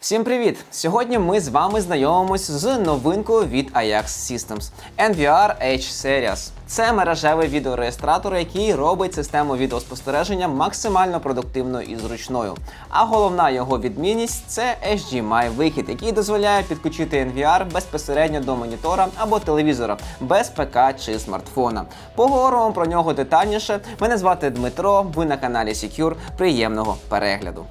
Всім привіт! Сьогодні ми з вами знайомимось з новинкою від Ajax Systems NVR H Series. Це мережевий відеореєстратор, який робить систему відеоспостереження максимально продуктивною і зручною. А головна його відмінність це HDMI вихід, який дозволяє підключити NVR безпосередньо до монітора або телевізора без ПК чи смартфона. Поговоримо про нього детальніше. Мене звати Дмитро. Ви на каналі Secure. Приємного перегляду.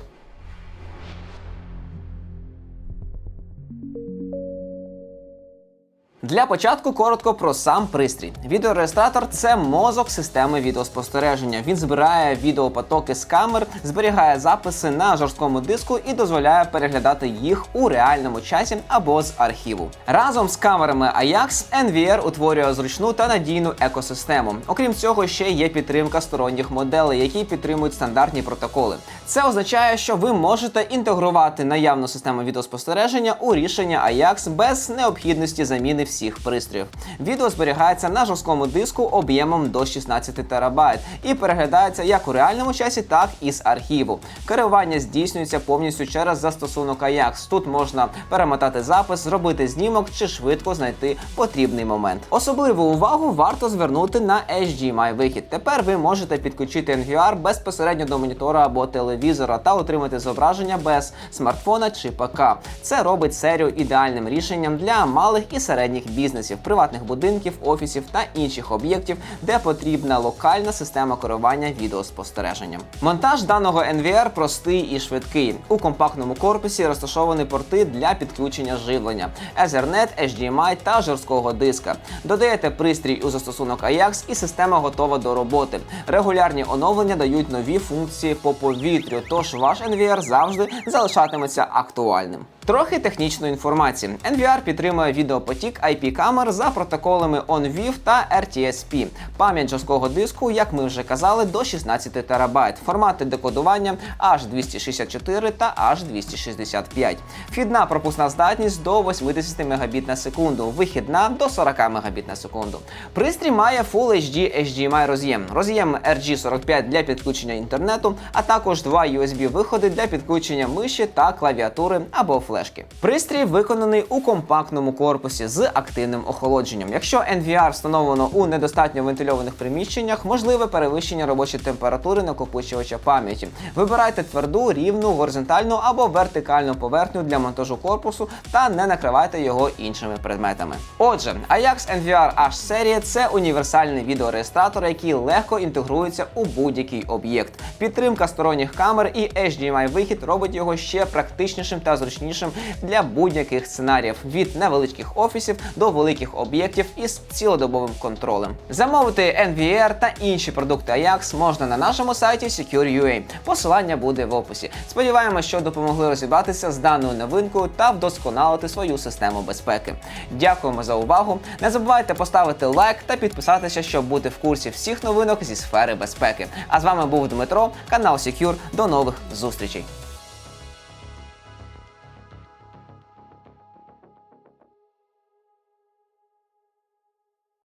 Для початку коротко про сам пристрій. Відеореєстратор це мозок системи відеоспостереження. Він збирає відеопотоки з камер, зберігає записи на жорсткому диску і дозволяє переглядати їх у реальному часі або з архіву. Разом з камерами Ajax NVR утворює зручну та надійну екосистему. Окрім цього, ще є підтримка сторонніх моделей, які підтримують стандартні протоколи. Це означає, що ви можете інтегрувати наявну систему відеоспостереження у рішення Ajax без необхідності заміни всіх пристроїв. Відео зберігається на жорсткому диску об'ємом до 16 ТБ і переглядається як у реальному часі, так і з архіву. Керування здійснюється повністю через застосунок Ajax. Тут можна перемотати запис, зробити знімок чи швидко знайти потрібний момент. Особливу увагу варто звернути на HDMI вихід. Тепер ви можете підключити NVR безпосередньо до монітора або телевізора та отримати зображення без смартфона чи ПК. Це робить серію ідеальним рішенням для малих і середніх бізнесів, приватних будинків, офісів та інших об'єктів, де потрібна локальна система керування відеоспостереженням. Монтаж даного NVR простий і швидкий. У компактному корпусі розташовані порти для підключення живлення, Ethernet, HDMI та жорсткого диска. Додаєте пристрій у застосунок Ajax і система готова до роботи. Регулярні оновлення дають нові функції по повітрю, тож ваш NVR завжди залишатиметься актуальним. Трохи технічної інформації. NVR підтримує відеопотік IP-камер за протоколами OnVIF та RTSP. Пам'ять жорсткого диску, як ми вже казали, до 16 ТБ. Формати декодування H264 та H265. Вхідна пропускна здатність до 80 Мбіт на секунду, вихідна до 40 Мбіт на секунду. Пристрій має Full HD HDMI роз'єм, роз'єм RG45 для підключення інтернету, а також два USB-виходи для підключення миші та клавіатури або флешки. Пристрій виконаний у компактному корпусі з активним охолодженням. Якщо NVR встановлено у недостатньо вентильованих приміщеннях, можливе перевищення робочої температури накопичувача пам'яті. Вибирайте тверду, рівну, горизонтальну або вертикальну поверхню для монтажу корпусу та не накривайте його іншими предметами. Отже, Ajax NVR H серія це універсальний відеореєстратор, який легко інтегрується у будь-який об'єкт. Підтримка сторонніх камер і HDMI вихід робить його ще практичнішим та зручнішим для будь-яких сценаріїв від невеличких офісів до великих об'єктів із цілодобовим контролем. Замовити NVR та інші продукти Ajax можна на нашому сайті Secure.ua. Посилання буде в описі. Сподіваємось, що допомогли розібратися з даною новинкою та вдосконалити свою систему безпеки. Дякуємо за увагу. Не забувайте поставити лайк та підписатися, щоб бути в курсі всіх новинок зі сфери безпеки. А з вами був Дмитро, канал Secure. До нових зустрічей.